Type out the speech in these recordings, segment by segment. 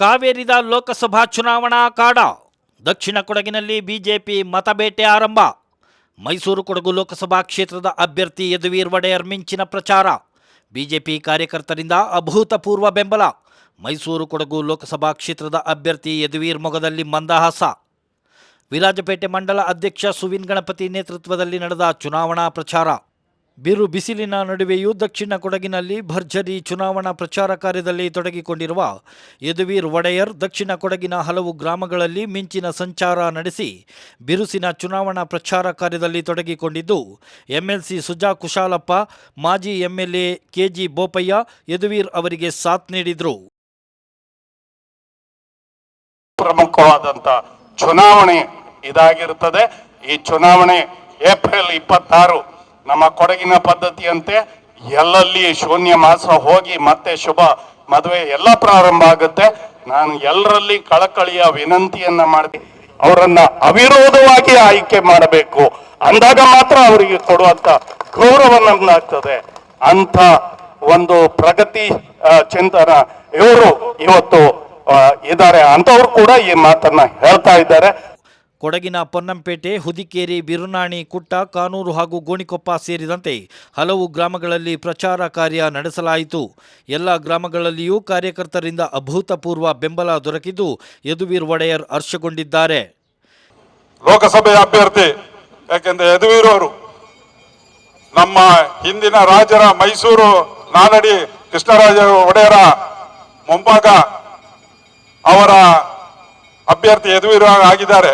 ಕಾವೇರಿದ ಲೋಕಸಭಾ ಚುನಾವಣಾ ಕಾಡ. ದಕ್ಷಿಣ ಕೊಡಗಿನಲ್ಲಿ ಬಿಜೆಪಿ ಮತಬೇಟೆ ಆರಂಭ. ಮೈಸೂರು ಕೊಡಗು ಲೋಕಸಭಾ ಕ್ಷೇತ್ರದ ಅಭ್ಯರ್ಥಿ ಯದುವೀರ್ ಒಡೆಯರ್ ಮಿಂಚಿನ ಪ್ರಚಾರ. ಬಿಜೆಪಿ ಕಾರ್ಯಕರ್ತರಿಂದ ಅಭೂತಪೂರ್ವ ಬೆಂಬಲ. ಮೈಸೂರು ಕೊಡಗು ಲೋಕಸಭಾ ಕ್ಷೇತ್ರದ ಅಭ್ಯರ್ಥಿ ಯದುವೀರ್ ಮೊಗದಲ್ಲಿ ಮಂದಹಾಸ. ವಿರಾಜಪೇಟೆ ಮಂಡಲ ಅಧ್ಯಕ್ಷ ಸುವಿನ್ ಗಣಪತಿ ನೇತೃತ್ವದಲ್ಲಿ ನಡೆದ ಚುನಾವಣಾ ಪ್ರಚಾರ. ಬಿರು ಬಿಸಿಲಿನ ನಡುವೆಯೂ ದಕ್ಷಿಣ ಕೊಡಗಿನಲ್ಲಿ ಭರ್ಜರಿ ಚುನಾವಣಾ ಪ್ರಚಾರ ಕಾರ್ಯದಲ್ಲಿ ತೊಡಗಿಕೊಂಡಿರುವ ಯದುವೀರ್ ಒಡೆಯರ್ ದಕ್ಷಿಣ ಕೊಡಗಿನ ಹಲವು ಗ್ರಾಮಗಳಲ್ಲಿ ಮಿಂಚಿನ ಸಂಚಾರ ನಡೆಸಿ ಬಿರುಸಿನ ಚುನಾವಣಾ ಪ್ರಚಾರ ಕಾರ್ಯದಲ್ಲಿ ತೊಡಗಿಕೊಂಡಿದ್ದು, ಎಂಎಲ್ಸಿ ಸುಜಾ ಕುಶಾಲಪ್ಪ, ಮಾಜಿ ಎಂಎಲ್ಎ ಕೆಜಿ ಬೋಪಯ್ಯ, ಯದುವೀರ್ ಅವರಿಗೆ ಸಾಥ್ ನೀಡಿದರು. ಪ್ರಮುಖವಾದಂಥ ಚುನಾವಣೆ ಇದಾಗಿರುತ್ತದೆ. ಈ ಚುನಾವಣೆ ಏಪ್ರಿಲ್ ಇಪ್ಪತ್ತಾರು ನಮ್ಮ ಕೊಡಗಿನ ಪದ್ಧತಿಯಂತೆ ಎಲ್ಲಲ್ಲಿ ಶೂನ್ಯ ಮಾಸ ಹೋಗಿ ಮತ್ತೆ ಶುಭ ಮದುವೆ ಎಲ್ಲ ಪ್ರಾರಂಭ ಆಗುತ್ತೆ. ನಾನು ಎಲ್ಲರಲ್ಲಿ ಕಳಕಳಿಯ ವಿನಂತಿಯನ್ನ ಮಾಡಿ ಅವರನ್ನ ಅವಿರೋಧವಾಗಿ ಆಯ್ಕೆ ಮಾಡಬೇಕು. ಅಂದಾಗ ಮಾತ್ರ ಅವರಿಗೆ ಕೊಡುವಂತ ಗೌರವ ನಮ್ದಾಗ್ತದೆ ಅಂತ ಒಂದು ಪ್ರಗತಿ ಚಿಂತನ ಇವರು ಇವತ್ತು ಇದ್ದಾರೆ ಅಂತವ್ರು ಕೂಡ ಈ ಮಾತನ್ನ ಹೇಳ್ತಾ ಇದ್ದಾರೆ. ಕೊಡಗಿನ ಪೊನ್ನಂಪೇಟೆ, ಹುದಿಕೇರಿ, ಬಿರುನಾಣಿ, ಕುಟ್ಟ, ಕಾನೂರು ಹಾಗೂ ಗೋಣಿಕೊಪ್ಪ ಸೇರಿದಂತೆ ಹಲವು ಗ್ರಾಮಗಳಲ್ಲಿ ಪ್ರಚಾರ ಕಾರ್ಯ ನಡೆಸಲಾಯಿತು. ಎಲ್ಲ ಗ್ರಾಮಗಳಲ್ಲಿಯೂ ಕಾರ್ಯಕರ್ತರಿಂದ ಅಭೂತಪೂರ್ವ ಬೆಂಬಲ ದೊರಕಿದ್ದು ಯದುವೀರ್ ಒಡೆಯರ್ ಹರ್ಷಗೊಂಡಿದ್ದಾರೆ. ಲೋಕಸಭೆ ಅಭ್ಯರ್ಥಿ, ಯಾಕೆಂದ್ರೆ ಯದುವೀರವರು ನಮ್ಮ ಹಿಂದಿನ ರಾಜರ ಮೈಸೂರು ನಾನಡಿ ಕೃಷ್ಣರಾಜ ಒಡೆಯರ ಮುಂಭಾಗ ಅವರ ಅಭ್ಯರ್ಥಿ ಯದುವೀರ ಆಗಿದ್ದಾರೆ.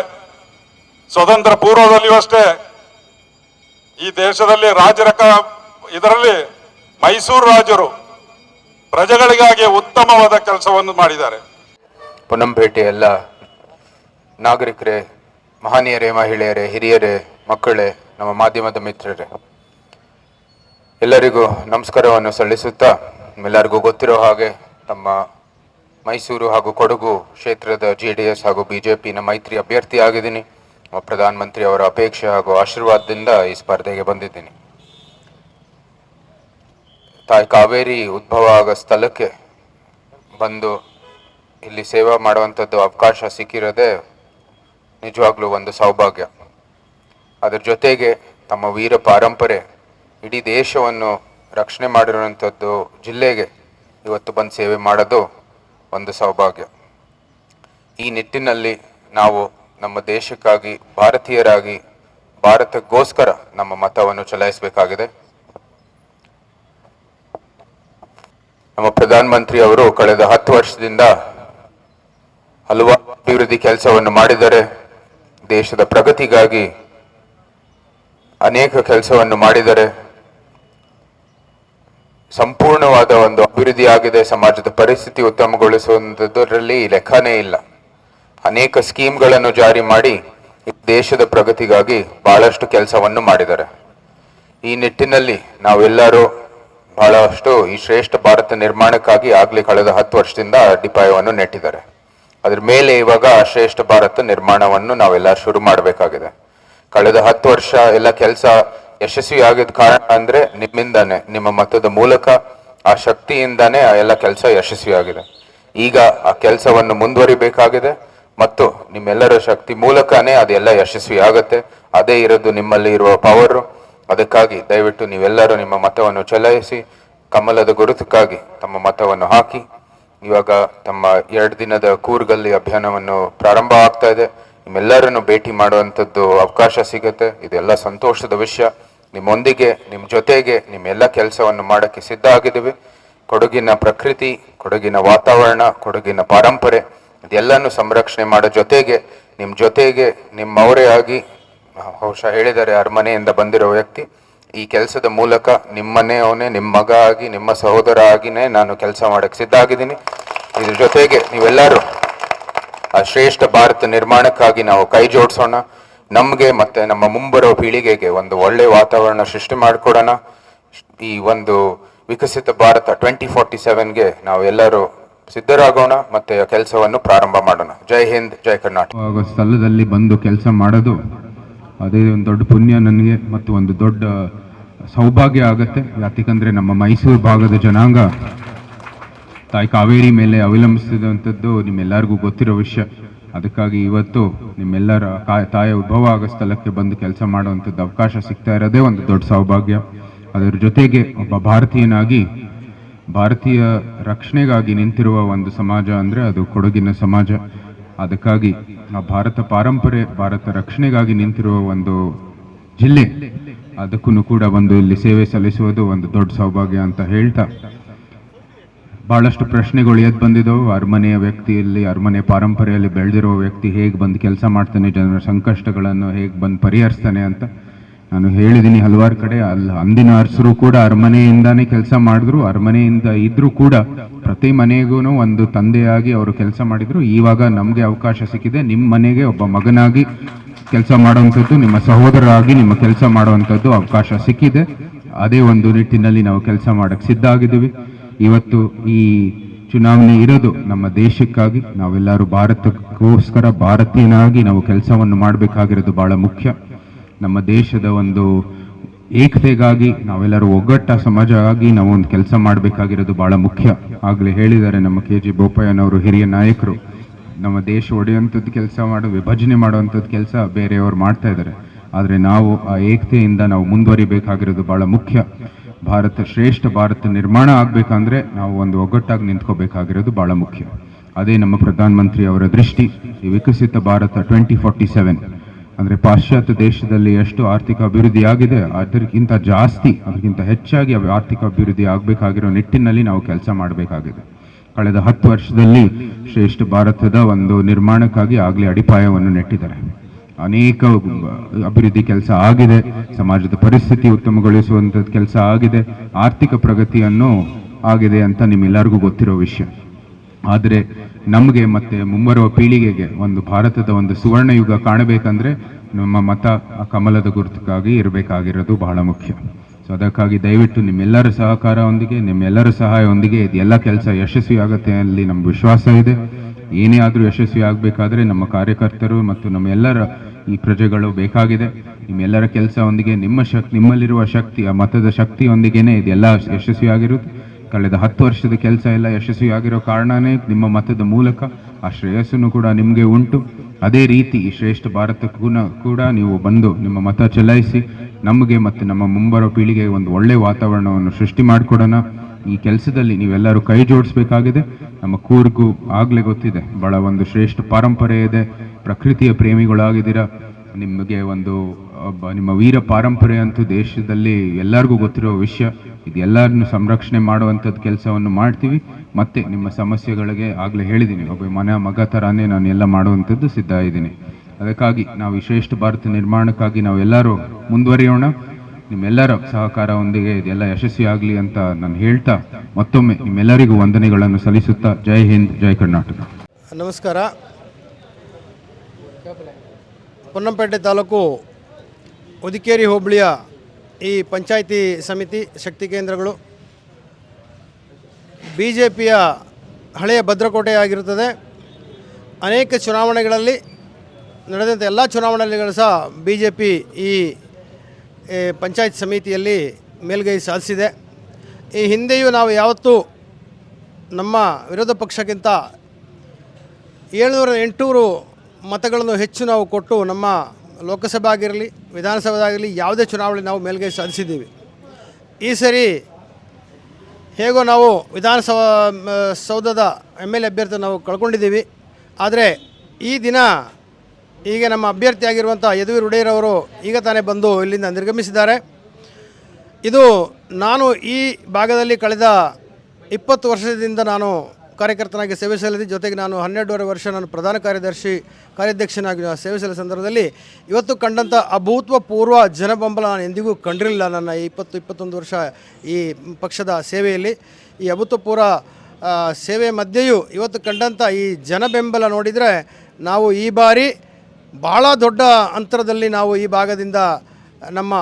ಸ್ವತಂತ್ರ ಪೂರ್ವದಲ್ಲಿಯೂ ಅಷ್ಟೇ ಈ ದೇಶದಲ್ಲಿ ರಾಜರ ಇದರಲ್ಲಿ ಮೈಸೂರು ರಾಜರು ಪ್ರಜೆಗಳಿಗಾಗಿ ಉತ್ತಮವಾದ ಕೆಲಸವನ್ನು ಮಾಡಿದ್ದಾರೆ. ಪೊನ್ನಂಪೇಟೆ ಎಲ್ಲ ನಾಗರಿಕರೇ, ಮಹನೀಯರೇ, ಮಹಿಳೆಯರೇ, ಹಿರಿಯರೇ, ಮಕ್ಕಳೇ, ನಮ್ಮ ಮಾಧ್ಯಮದ ಮಿತ್ರರೇ, ಎಲ್ಲರಿಗೂ ನಮಸ್ಕಾರವನ್ನು ಸಲ್ಲಿಸುತ್ತಾ ನಿಮ್ಮೆಲ್ಲರಿಗೂ ಗೊತ್ತಿರೋ ಹಾಗೆ ತಮ್ಮ ಮೈಸೂರು ಹಾಗೂ ಕೊಡಗು ಕ್ಷೇತ್ರದ ಜೆ ಹಾಗೂ ಬಿ ಮೈತ್ರಿ ಅಭ್ಯರ್ಥಿ ಆಗಿದ್ದೀನಿ ನಮ್ಮ ಪ್ರಧಾನಮಂತ್ರಿ ಅವರ ಅಪೇಕ್ಷೆ ಹಾಗೂ ಆಶೀರ್ವಾದದಿಂದ ಈ ಸ್ಪರ್ಧೆಗೆ ಬಂದಿದ್ದೀನಿ. ತಾಯಿ ಕಾವೇರಿ ಉದ್ಭವ ಆಗೋ ಸ್ಥಳಕ್ಕೆ ಬಂದು ಇಲ್ಲಿ ಸೇವೆ ಮಾಡುವಂಥದ್ದು ಅವಕಾಶ ಸಿಕ್ಕಿರೋದೇ ನಿಜವಾಗ್ಲೂ ಒಂದು ಸೌಭಾಗ್ಯ. ಅದರ ಜೊತೆಗೆ ತಮ್ಮ ವೀರ ಪಾರಂಪರೆ ಇಡೀ ದೇಶವನ್ನು ರಕ್ಷಣೆ ಮಾಡಿರುವಂಥದ್ದು ಜಿಲ್ಲೆಗೆ ಇವತ್ತು ಬಂದು ಸೇವೆ ಮಾಡೋದು ಒಂದು ಸೌಭಾಗ್ಯ. ಈ ನಿಟ್ಟಿನಲ್ಲಿ ನಾವು ನಮ್ಮ ದೇಶಕ್ಕಾಗಿ, ಭಾರತೀಯರಾಗಿ, ಭಾರತಕ್ಕೋಸ್ಕರ ನಮ್ಮ ಮತವನ್ನು ಚಲಾಯಿಸಬೇಕಾಗಿದೆ. ನಮ್ಮ ಪ್ರಧಾನಮಂತ್ರಿ ಅವರು ಕಳೆದ ಹತ್ತು ವರ್ಷದಿಂದ ಹಲವಾರು ಅಭಿವೃದ್ಧಿ ಕೆಲಸವನ್ನು ಮಾಡಿದ್ದಾರೆ ದೇಶದ ಪ್ರಗತಿಗಾಗಿ ಅನೇಕ ಕೆಲಸವನ್ನು ಮಾಡಿದರೆ, ಸಂಪೂರ್ಣವಾದ ಒಂದು ಅಭಿವೃದ್ಧಿ ಆಗಿದೆ ಸಮಾಜದ ಪರಿಸ್ಥಿತಿ ಉತ್ತಮಗೊಳಿಸುವುದರಲ್ಲಿ ಲೆಕ್ಕನೇ ಇಲ್ಲ. ಅನೇಕ ಸ್ಕೀಮ್ಗಳನ್ನು ಜಾರಿ ಮಾಡಿ ದೇಶದ ಪ್ರಗತಿಗಾಗಿ ಬಹಳಷ್ಟು ಕೆಲಸವನ್ನು ಮಾಡಿದ್ದಾರೆ. ಈ ನಿಟ್ಟಿನಲ್ಲಿ ನಾವೆಲ್ಲರೂ ಬಹಳಷ್ಟು ಈ ಶ್ರೇಷ್ಠ ಭಾರತ ನಿರ್ಮಾಣಕ್ಕಾಗಿ ಆಗಲಿ ಕಳೆದ ಹತ್ತು ವರ್ಷದಿಂದ ಅಡಿಪಾಯವನ್ನು ನೆಟ್ಟಿದ್ದಾರೆ. ಅದ್ರ ಮೇಲೆ ಇವಾಗ ಶ್ರೇಷ್ಠ ಭಾರತ ನಿರ್ಮಾಣವನ್ನು ನಾವೆಲ್ಲ ಶುರು ಮಾಡಬೇಕಾಗಿದೆ. ಕಳೆದ ಹತ್ತು ವರ್ಷ ಎಲ್ಲ ಕೆಲಸ ಯಶಸ್ವಿ ಆಗಿದ ಕಾರಣ ಅಂದ್ರೆ ನಿಮ್ಮಿಂದಾನೆ, ನಿಮ್ಮ ಮತದ ಮೂಲಕ ಆ ಶಕ್ತಿಯಿಂದಾನೇ ಆ ಎಲ್ಲ ಕೆಲಸ ಯಶಸ್ವಿ ಆಗಿದೆ. ಈಗ ಆ ಕೆಲಸವನ್ನು ಮುಂದುವರಿಬೇಕಾಗಿದೆ. ಮತ್ತು ನಿಮ್ಮೆಲ್ಲರ ಶಕ್ತಿ ಮೂಲಕನೇ ಅದೆಲ್ಲ ಯಶಸ್ವಿ ಆಗುತ್ತೆ ಅದೇ ಇರೋದು ನಿಮ್ಮಲ್ಲಿ ಇರುವ ಪವರು ಅದಕ್ಕಾಗಿ ದಯವಿಟ್ಟು ನೀವೆಲ್ಲರೂ ನಿಮ್ಮ ಮತವನ್ನು ಚಲಾಯಿಸಿ, ಕಮಲದ ಗುರುತಕ್ಕಾಗಿ ತಮ್ಮ ಮತವನ್ನು ಹಾಕಿ. ಇವಾಗ ತಮ್ಮ ಎರಡು ದಿನದ ಕೂರ್ಗಲ್ಲಿ ಅಭಿಯಾನವನ್ನು ಪ್ರಾರಂಭ ಆಗ್ತಾ ಇದೆ. ನಿಮ್ಮೆಲ್ಲರನ್ನು ಭೇಟಿ ಮಾಡುವಂಥದ್ದು ಅವಕಾಶ ಸಿಗುತ್ತೆ. ಇದೆಲ್ಲ ಸಂತೋಷದ ವಿಷಯ. ನಿಮ್ಮೊಂದಿಗೆ ನಿಮ್ಮ ಜೊತೆಗೆ, ನಿಮ್ಮೆಲ್ಲ ಕೆಲಸವನ್ನು ಮಾಡೋಕ್ಕೆ ಸಿದ್ಧ ಆಗಿದ್ದೀವಿ. ಕೊಡಗಿನ ಪ್ರಕೃತಿ, ಕೊಡಗಿನ ವಾತಾವರಣ, ಕೊಡಗಿನ ಪರಂಪರೆ ಇದೆಲ್ಲನೂ ಸಂರಕ್ಷಣೆ ಮಾಡೋ ಜೊತೆಗೆ ನಿಮ್ಮ ಜೊತೆಗೆ ನಿಮ್ಮವರೇ ಆಗಿ, ಬಹುಶಃ ಹೇಳಿದ್ದಾರೆ ಅರಮನೆಯಿಂದ ಬಂದಿರೋ ವ್ಯಕ್ತಿ, ಈ ಕೆಲಸದ ಮೂಲಕ ನಿಮ್ಮನೇ ಅವನೇ ನಿಮ್ಮ ಮಗ ಆಗಿ, ನಿಮ್ಮ ಸಹೋದರ ಆಗಿನೇ ನಾನು ಕೆಲಸ ಮಾಡೋಕ್ಕೆ ಸಿದ್ಧ ಆಗಿದ್ದೀನಿ. ಇದ್ರ ಜೊತೆಗೆ ನೀವೆಲ್ಲರೂ ಆ ಶ್ರೇಷ್ಠ ಭಾರತ ನಿರ್ಮಾಣಕ್ಕಾಗಿ ನಾವು ಕೈ ಜೋಡಿಸೋಣ. ನಮಗೆ ಮತ್ತೆ ನಮ್ಮ ಮುಂಬರೋ ಪೀಳಿಗೆಗೆ ಒಂದು ಒಳ್ಳೆ ವಾತಾವರಣ ಸೃಷ್ಟಿ ಮಾಡಿಕೊಡೋಣ. ಈ ಒಂದು ವಿಕಸಿತ ಭಾರತ ಟ್ವೆಂಟಿ ಫಾರ್ಟಿ ಸೆವೆನ್ಗೆ ನಾವೆಲ್ಲರೂ ಸಿದ್ಧರಾಗೋಣ ಮತ್ತೆ ಕೆಲಸವನ್ನು ಪ್ರಾರಂಭ ಮಾಡೋಣ. ಜೈ ಹಿಂದ್, ಜೈ ಕರ್ನಾಟಕ. ಸ್ಥಳದಲ್ಲಿ ಬಂದು ಕೆಲಸ ಮಾಡೋದು ಅದೇ ಒಂದು ದೊಡ್ಡ ಪುಣ್ಯ ನನಗೆ ಮತ್ತು ಒಂದು ದೊಡ್ಡ ಸೌಭಾಗ್ಯ ಆಗುತ್ತೆ. ಯಾಕಂದ್ರೆ ನಮ್ಮ ಮೈಸೂರು ಭಾಗದ ಜನಾಂಗ ತಾಯಿ ಕಾವೇರಿ ಮೇಲೆ ಅವಲಂಬಿಸಿದಂಥದ್ದು ನಿಮ್ಮೆಲ್ಲರಿಗೂ ಗೊತ್ತಿರೋ ವಿಷಯ. ಅದಕ್ಕಾಗಿ ಇವತ್ತು ನಿಮ್ಮೆಲ್ಲರ ತಾಯಿ ಉದ್ಭವ ಆಗೋ ಸ್ಥಳಕ್ಕೆ ಬಂದು ಕೆಲಸ ಮಾಡುವಂಥದ್ದು ಅವಕಾಶ ಸಿಗ್ತಾ ಇರೋದೇ ಒಂದು ದೊಡ್ಡ ಸೌಭಾಗ್ಯ. ಅದರ ಜೊತೆಗೆ ಒಬ್ಬ ಭಾರತೀಯನಾಗಿ ಭಾರತೀಯ ರಕ್ಷಣೆಗಾಗಿ ನಿಂತಿರುವ ಒಂದು ಸಮಾಜ ಅಂದರೆ ಅದು ಕೊಡಗಿನ ಸಮಾಜ. ಅದಕ್ಕಾಗಿ ಆ ಭಾರತ ಪಾರಂಪರೆ, ಭಾರತ ರಕ್ಷಣೆಗಾಗಿ ನಿಂತಿರುವ ಒಂದು ಜಿಲ್ಲೆ. ಅದಕ್ಕೂ ಕೂಡ ಒಂದು ಇಲ್ಲಿ ಸೇವೆ ಸಲ್ಲಿಸುವುದು ಒಂದು ದೊಡ್ಡ ಸೌಭಾಗ್ಯ ಅಂತ ಹೇಳ್ತಾ. ಬಹಳಷ್ಟು ಪ್ರಶ್ನೆಗಳು ಎದ್ದು ಬಂದಿದ್ದವು ಅರಮನೆಯ ವ್ಯಕ್ತಿಯಲ್ಲಿ, ಅರಮನೆ ಪಾರಂಪರೆಯಲ್ಲಿ ಬೆಳೆದಿರುವ ವ್ಯಕ್ತಿ ಹೇಗೆ ಬಂದು ಕೆಲಸ ಮಾಡ್ತಾನೆ, ಜನರ ಸಂಕಷ್ಟಗಳನ್ನು ಹೇಗೆ ಬಂದು ಪರಿಹರಿಸ್ತಾನೆ ಅಂತ. ನಾನು ಹೇಳಿದ್ದೀನಿ ಹಲವಾರು ಕಡೆ ಅಲ್ಲಿ ಅಂದಿನ ಅರಸರು ಕೂಡ ಅರಮನೆಯಿಂದಾನೇ ಕೆಲಸ ಮಾಡಿದ್ರು. ಅರಮನೆಯಿಂದ ಇದ್ರೂ ಕೂಡ ಪ್ರತಿ ಮನೆಗೂ ಒಂದು ತಂದೆಯಾಗಿ ಅವರು ಕೆಲಸ ಮಾಡಿದ್ರು. ಇವಾಗ ನಮಗೆ ಅವಕಾಶ ಸಿಕ್ಕಿದೆ. ನಿಮ್ಮ ಮನೆಗೆ ಒಬ್ಬ ಮಗನಾಗಿ ಕೆಲಸ ಮಾಡುವಂಥದ್ದು, ನಿಮ್ಮ ಸಹೋದರರಾಗಿ ನಿಮ್ಮ ಕೆಲಸ ಮಾಡುವಂಥದ್ದು ಅವಕಾಶ ಸಿಕ್ಕಿದೆ. ಅದೇ ಒಂದು ನಿಟ್ಟಿನಲ್ಲಿ ನಾವು ಕೆಲಸ ಮಾಡಕ್ಕೆ ಸಿದ್ಧ ಆಗಿದ್ದೀವಿ. ಇವತ್ತು ಈ ಚುನಾವಣೆ ಇರೋದು ನಮ್ಮ ದೇಶಕ್ಕಾಗಿ. ನಾವೆಲ್ಲರೂ ಭಾರತಕ್ಕೋಸ್ಕರ ಭಾರತೀಯನಾಗಿ ನಾವು ಕೆಲಸವನ್ನು ಮಾಡಬೇಕಾಗಿರೋದು ಬಹಳ ಮುಖ್ಯ. ನಮ್ಮ ದೇಶದ ಒಂದು ಏಕತೆಗಾಗಿ ನಾವೆಲ್ಲರೂ ಒಗ್ಗಟ್ಟ ಸಮಾಜ ಆಗಿ ನಾವು ಒಂದು ಕೆಲಸ ಮಾಡಬೇಕಾಗಿರೋದು ಬಹಳ ಮುಖ್ಯ. ಆಗಲೇ ಹೇಳಿದ್ದಾರೆ ನಮ್ಮ ಕೆ ಜಿ ಬೋಪಯ್ಯನವರು ಹಿರಿಯ ನಾಯಕರು. ನಮ್ಮ ದೇಶ ಒಡೆಯುವಂಥದ್ದು ಕೆಲಸ ಮಾಡೋ, ವಿಭಜನೆ ಮಾಡುವಂಥದ್ದು ಕೆಲಸ ಬೇರೆಯವರು ಮಾಡ್ತಾ ಇದ್ದಾರೆ. ಆದರೆ ನಾವು ಆ ಏಕತೆಯಿಂದ ನಾವು ಮುಂದುವರಿಬೇಕಾಗಿರೋದು ಬಹಳ ಮುಖ್ಯ. ಭಾರತ ಶ್ರೇಷ್ಠ ಭಾರತ ನಿರ್ಮಾಣ ಆಗಬೇಕಂದ್ರೆ ನಾವು ಒಂದು ಒಗ್ಗಟ್ಟಾಗಿ ನಿಂತ್ಕೋಬೇಕಾಗಿರೋದು ಬಹಳ ಮುಖ್ಯ. ಅದೇ ನಮ್ಮ ಪ್ರಧಾನಮಂತ್ರಿ ಅವರ ದೃಷ್ಟಿ, ಈ ವಿಕಸಿತ ಭಾರತ ಟ್ವೆಂಟಿ ಫಾರ್ಟಿ ಸೆವೆನ್ ಅಂದರೆ ಪಾಶ್ಚಾತ್ಯ ದೇಶದಲ್ಲಿ ಎಷ್ಟು ಆರ್ಥಿಕ ಅಭಿವೃದ್ಧಿ ಆಗಿದೆ ಅದಕ್ಕಿಂತ ಜಾಸ್ತಿ, ಅದಕ್ಕಿಂತ ಹೆಚ್ಚಾಗಿ ಆರ್ಥಿಕ ಅಭಿವೃದ್ಧಿ ಆಗಬೇಕಾಗಿರೋ ನಿಟ್ಟಿನಲ್ಲಿ ನಾವು ಕೆಲಸ ಮಾಡಬೇಕಾಗಿದೆ. ಕಳೆದ ಹತ್ತು ವರ್ಷದಲ್ಲಿ ಶ್ರೇಷ್ಠ ಭಾರತದ ಒಂದು ನಿರ್ಮಾಣಕ್ಕಾಗಿ ಆಗಲೇ ಅಡಿಪಾಯವನ್ನು ನೆಟ್ಟಿದ್ದಾರೆ. ಅನೇಕ ಅಭಿವೃದ್ಧಿ ಕೆಲಸ ಆಗಿದೆ, ಸಮಾಜದ ಪರಿಸ್ಥಿತಿ ಉತ್ತಮಗೊಳಿಸುವಂಥದ್ದು ಕೆಲಸ ಆಗಿದೆ, ಆರ್ಥಿಕ ಪ್ರಗತಿಯನ್ನು ಆಗಿದೆ ಅಂತ ನಿಮ್ಮೆಲ್ಲರಿಗೂ ಗೊತ್ತಿರೋ ವಿಷಯ. ಆದರೆ ನಮಗೆ ಮತ್ತೆ ಮುಂಬರುವ ಪೀಳಿಗೆಗೆ ಒಂದು ಭಾರತದ ಒಂದು ಸುವರ್ಣ ಯುಗ ಕಾಣಬೇಕಂದ್ರೆ ನಮ್ಮ ಮತ ಕಮಲದ ಗುರುತಕ್ಕಾಗಿ ಇರಬೇಕಾಗಿರೋದು ಬಹಳ ಮುಖ್ಯ. ಸೊ ಅದಕ್ಕಾಗಿ ದಯವಿಟ್ಟು ನಿಮ್ಮೆಲ್ಲರ ಸಹಕಾರದೊಂದಿಗೆ ನಿಮ್ಮೆಲ್ಲರ ಸಹಾಯದೊಂದಿಗೆ ಇದೆಲ್ಲ ಕೆಲಸ ಯಶಸ್ವಿ ಆಗುತ್ತೆ ಅಲ್ಲಿ ನಮ್ಮ ವಿಶ್ವಾಸ ಇದೆ. ಏನೇ ಆದರೂ ಯಶಸ್ವಿ ಆಗಬೇಕಾದ್ರೆ ನಮ್ಮ ಕಾರ್ಯಕರ್ತರು ಮತ್ತು ನಮ್ಮೆಲ್ಲರ ಈ ಪ್ರಜೆಗಳು ಬೇಕಾಗಿದೆ. ನಿಮ್ಮೆಲ್ಲರ ಕೆಲಸದೊಂದಿಗೆ ನಿಮ್ಮ ಶಕ್, ನಿಮ್ಮಲ್ಲಿರುವ ಶಕ್ತಿ, ಆ ಮತದ ಶಕ್ತಿಯೊಂದಿಗೇನೆ ಇದೆಲ್ಲ ಯಶಸ್ವಿ ಆಗಿರುತ್ತೆ ಕಳೆದ ಹತ್ತು ವರ್ಷದ ಕೆಲಸ ಎಲ್ಲ ಯಶಸ್ವಿ ಆಗಿರೋ ಕಾರಣನೇ ನಿಮ್ಮ ಮತದ ಮೂಲಕ ಆ ಶ್ರೇಯಸ್ಸನ್ನು ಕೂಡ ನಿಮಗೆ ಉಂಟು. ಅದೇ ರೀತಿ ಈ ಶ್ರೇಷ್ಠ ಭಾರತಕ್ಕೂ ಕೂಡ ನೀವು ಬಂದು ನಿಮ್ಮ ಮತ ಚಲಾಯಿಸಿ, ನಮಗೆ ಮತ್ತು ನಮ್ಮ ಮುಂಬರೋ ಪೀಳಿಗೆಗೆ ಒಂದು ಒಳ್ಳೆ ವಾತಾವರಣವನ್ನು ಸೃಷ್ಟಿ ಮಾಡಿಕೊಡೋಣ. ಈ ಕೆಲಸದಲ್ಲಿ ನೀವೆಲ್ಲರೂ ಕೈ ಜೋಡಿಸ್ಬೇಕಾಗಿದೆ. ನಮ್ಮ ಕೂರ್ಗು ಆಗಲೇ ಗೊತ್ತಿದೆ, ಬಹಳ ಒಂದು ಶ್ರೇಷ್ಠ ಪರಂಪರೆ ಇದೆ. ಪ್ರಕೃತಿಯ ಪ್ರೇಮಿಗಳಾಗಿದ್ದೀರಾ? ನಿಮಗೆ ಒಂದು ನಿಮ್ಮ ವೀರ ಪಾರಂಪರೆ ಅಂತೂ ದೇಶದಲ್ಲಿ ಎಲ್ಲರಿಗೂ ಗೊತ್ತಿರೋ ವಿಷಯ. ಇದೆಲ್ಲರನ್ನು ಸಂರಕ್ಷಣೆ ಮಾಡುವಂಥದ್ದು ಕೆಲಸವನ್ನು ಮಾಡ್ತೀವಿ. ಮತ್ತೆ ನಿಮ್ಮ ಸಮಸ್ಯೆಗಳಿಗೆ ಆಗಲೇ ಹೇಳಿದ್ದೀನಿ, ಒಬ್ಬ ಮನೆ ಮಗ ಥರನೇ ನಾನು ಎಲ್ಲ ಮಾಡುವಂಥದ್ದು ಸಿದ್ಧ ಇದ್ದೀನಿ ಅದಕ್ಕಾಗಿ ನಾವು ಶ್ರೇಷ್ಠ ಭಾರತ ನಿರ್ಮಾಣಕ್ಕಾಗಿ ನಾವೆಲ್ಲರೂ ಮುಂದುವರಿಯೋಣ. ನಿಮ್ಮೆಲ್ಲರ ಸಹಕಾರದೊಂದಿಗೆ ಇದೆಲ್ಲ ಯಶಸ್ವಿ ಆಗಲಿ ಅಂತ ನಾನು ಹೇಳ್ತಾ, ಮತ್ತೊಮ್ಮೆ ನಿಮ್ಮೆಲ್ಲರಿಗೂ ವಂದನೆಗಳನ್ನು ಸಲ್ಲಿಸುತ್ತಾ, ಜೈ ಹಿಂದ್, ಜೈ ಕರ್ನಾಟಕ. ನಮಸ್ಕಾರ. ಪೊನ್ನಂಪೇಟೆ ತಾಲೂಕು ಉದಿಕೇರಿ ಹೋಬಳಿಯ ಈ ಪಂಚಾಯಿತಿ ಸಮಿತಿ ಶಕ್ತಿ ಕೇಂದ್ರಗಳು ಬಿ ಜೆ ಪಿಯ ಹಳೆಯ ಭದ್ರಕೋಟೆಯಾಗಿರುತ್ತದೆ ಅನೇಕ ಚುನಾವಣೆಗಳಲ್ಲಿ ನಡೆದಂಥ ಎಲ್ಲ ಚುನಾವಣೆಗಳು ಸಹ ಬಿ ಜೆ ಪಿ ಈ ಈ ಪಂಚಾಯತ್ ಸಮಿತಿಯಲ್ಲಿ ಮೇಲ್ಗೈ ಸಾಧಿಸಿದೆ. ಈ ಹಿಂದೆಯೂ ನಾವು ಯಾವತ್ತೂ ನಮ್ಮ ವಿರೋಧ ಪಕ್ಷಕ್ಕಿಂತ ಏಳ್ನೂರ ಎಂಟುನೂರು ಮತಗಳನ್ನು ಹೆಚ್ಚು ನಾವು ಕೊಟ್ಟು ನಮ್ಮ ಲೋಕಸಭೆ ಆಗಿರಲಿ ವಿಧಾನಸಭೆ ಆಗಿರಲಿ ಯಾವುದೇ ಚುನಾವಣೆ ನಾವು ಮೇಲ್ಗೈ ಸಾಧಿಸಿದ್ದೀವಿ. ಈ ಸರಿ ಹೇಗೋ ನಾವು ವಿಧಾನಸಭಾ ಸೌಧದ ಎಂ ಎಲ್ ಅಭ್ಯರ್ಥಿ ನಾವು ಕಳ್ಕೊಂಡಿದ್ದೀವಿ. ಆದರೆ ಈ ದಿನ ಈಗ ನಮ್ಮ ಅಭ್ಯರ್ಥಿಯಾಗಿರುವಂಥ ಯದುವೀರ್ ಒಡೆಯರವರು ಈಗ ತಾನೇ ಬಂದು ಇಲ್ಲಿಂದ ನಿರ್ಗಮಿಸಿದ್ದಾರೆ. ಇದು ನಾನು ಈ ಭಾಗದಲ್ಲಿ ಕಳೆದ ಇಪ್ಪತ್ತು ವರ್ಷದಿಂದ ನಾನು ಕಾರ್ಯಕರ್ತನಾಗಿ ಸೇವೆ ಸಲ್ಲಿಸಿ, ಜೊತೆಗೆ ನಾನು ಹನ್ನೆರಡೂವರೆ ವರ್ಷ ನಾನು ಪ್ರಧಾನ ಕಾರ್ಯದರ್ಶಿ, ಕಾರ್ಯಾಧ್ಯಕ್ಷನಾಗಿ ಸೇವೆ ಸಲ್ಲಿಸಿದ ಸಂದರ್ಭದಲ್ಲಿ ಇವತ್ತು ಕಂಡಂಥ ಅಭೂತಪೂರ್ವ ಜನಬೆಂಬಲ ನಾನು ಎಂದಿಗೂ ಕಂಡಿರಲಿಲ್ಲ ನನ್ನ ಇಪ್ಪತ್ತು, ಇಪ್ಪತ್ತೊಂದು ವರ್ಷ ಈ ಪಕ್ಷದ ಸೇವೆಯಲ್ಲಿ. ಈ ಅಭೂತಪೂರ್ವ ಸೇವೆ ಮಧ್ಯೆಯೂ ಇವತ್ತು ಕಂಡಂಥ ಈ ಜನಬೆಂಬಲ ನೋಡಿದರೆ ನಾವು ಈ ಬಾರಿ ಭಾಳ ದೊಡ್ಡ ಅಂತರದಲ್ಲಿ ನಾವು ಈ ಭಾಗದಿಂದ ನಮ್ಮ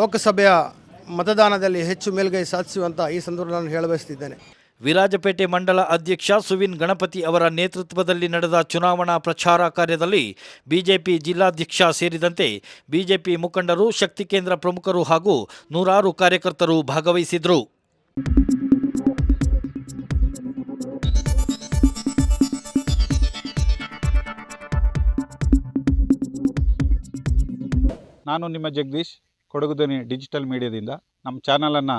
ಲೋಕಸಭೆಯ ಮತದಾನದಲ್ಲಿ ಹೆಚ್ಚು ಮೇಲ್ಗೈ ಸಾಧಿಸುವಂಥ ಈ ಸಂದರ್ಭ ನಾನು ಹೇಳಬಯಸ್ತಿದ್ದೇನೆ. ವಿರಾಜಪೇಟೆ ಮಂಡಲ ಅಧ್ಯಕ್ಷ ಸುವಿನ್ ಗಣಪತಿ ಅವರ ನೇತೃತ್ವದಲ್ಲಿ ನಡೆದ ಚುನಾವಣಾ ಪ್ರಚಾರ ಕಾರ್ಯದಲ್ಲಿ ಬಿಜೆಪಿ ಜಿಲ್ಲಾಧ್ಯಕ್ಷ ಸೇರಿದಂತೆ ಬಿಜೆಪಿ ಮುಖಂಡರು, ಶಕ್ತಿ ಕೇಂದ್ರ ಪ್ರಮುಖರು ಹಾಗೂ ನೂರಾರು ಕಾರ್ಯಕರ್ತರು ಭಾಗವಹಿಸಿದರು ನಾನು ನಿಮ್ಮ ಜಗದೀಶ್ ಕೊಡಗುದನಿ ಡಿಜಿಟಲ್ ಮೀಡಿಯಾದಿಂದ. ನಮ್ಮ ಚಾನಲನ್ನು